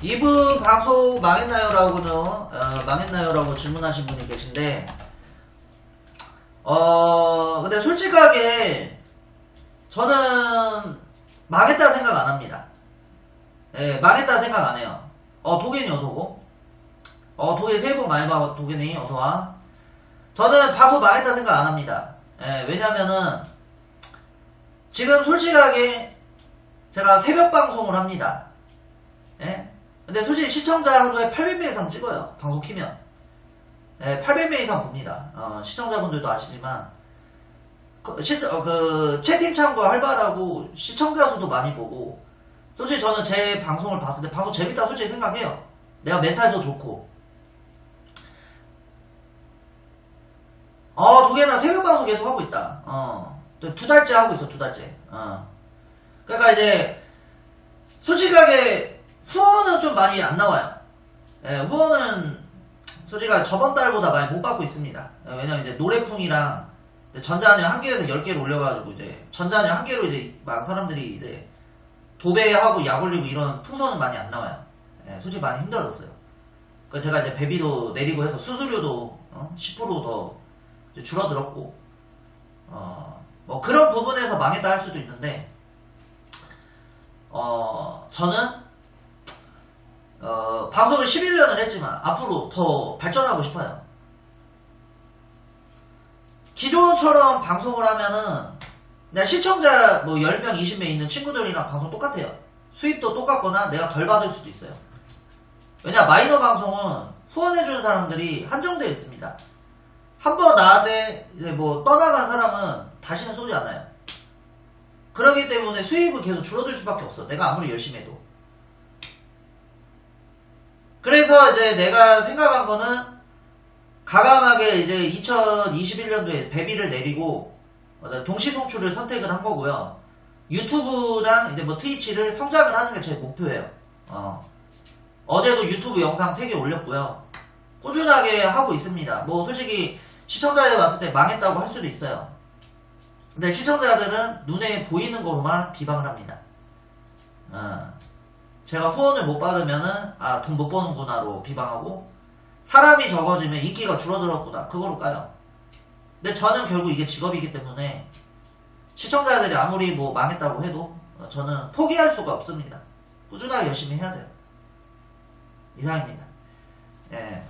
이분 방송 망했나요라고는 어, 망했나요라고 질문하신 분이 계신데 어 근데 솔직하게 저는 망했다 생각 안 합니다. 예, 망했다 생각 안 해요. 어 도겐이 어서고 어 도겐 새해 복 많이 받아 도겐이 어서와 저는 방송 망했다 생각 안 합니다. 예, 왜냐면은 지금 솔직하게 제가 새벽 방송을 합니다. 예? 근데 솔직히 시청자 하루에 800명 이상 찍어요. 방송 키면. 예, 800명 이상 봅니다. 어, 시청자분들도 아시지만 그, 시, 어, 그 채팅창도 활발하고 시청자 수도 많이 보고 솔직히 저는 제 방송을 봤을 때 방송 재밌다 솔직히 생각해요. 내가 멘탈도 좋고 어, 도개나 새벽 방송 계속 하고 있다. 어. 또두 달째 하고 있어, 두 달째. 어. 그러니까 이제, 솔직하게, 후원은 좀 많이 안 나와요. 예, 후원은, 솔직히 저번 달보다 많이 못 받고 있습니다. 예, 왜냐면 이제 노래풍이랑, 전자녀 한 개에서 열 개를 올려가지고, 이제, 전자녀 한 개로 이제, 막 사람들이 이제, 도배하고 약 올리고 이런 풍선은 많이 안 나와요. 예, 솔직히 많이 힘들어졌어요. 그 제가 이제 배비도 내리고 해서 수수료도 어? 10%더 이제 줄어들었고 어, 뭐 그런 부분에서 망했다 할 수도 있는데 어, 저는 어, 방송을 11년을 했지만 앞으로 더 발전하고 싶어요. 기존처럼 방송을 하면은 그냥 시청자 뭐 10명, 20명 있는 친구들이랑 방송 똑같아요. 수입도 똑같거나 내가 덜 받을 수도 있어요. 왜냐 마이너 방송은 후원해주는 사람들이 한정되어 있습니다. 한 번 나한테 뭐 떠나간 사람은 다시는 쏘지 않아요. 그러기 때문에 수입은 계속 줄어들 수밖에 없어. 내가 아무리 열심히 해도. 그래서 이제 내가 생각한 거는 가감하게 이제 2021년도에 배비를 내리고 어, 동시 송출을 선택을 한 거고요. 유튜브랑 이제 뭐 트위치를 성장을 하는 게 제 목표예요. 어. 어제도 유튜브 영상 3개 올렸고요. 꾸준하게 하고 있습니다. 뭐 솔직히 시청자들 봤을 때 망했다고 할 수도 있어요. 근데 시청자들은 눈에 보이는 거로만 비방을 합니다. 어. 제가 후원을 못 받으면은 아 돈 못 버는구나로 비방하고 사람이 적어지면 인기가 줄어들었구나 그거로 까요. 근데 저는 결국 이게 직업이기 때문에 시청자들이 아무리 뭐 망했다고 해도 어, 저는 포기할 수가 없습니다. 꾸준하게 열심히 해야 돼요. 이상입니다. 예.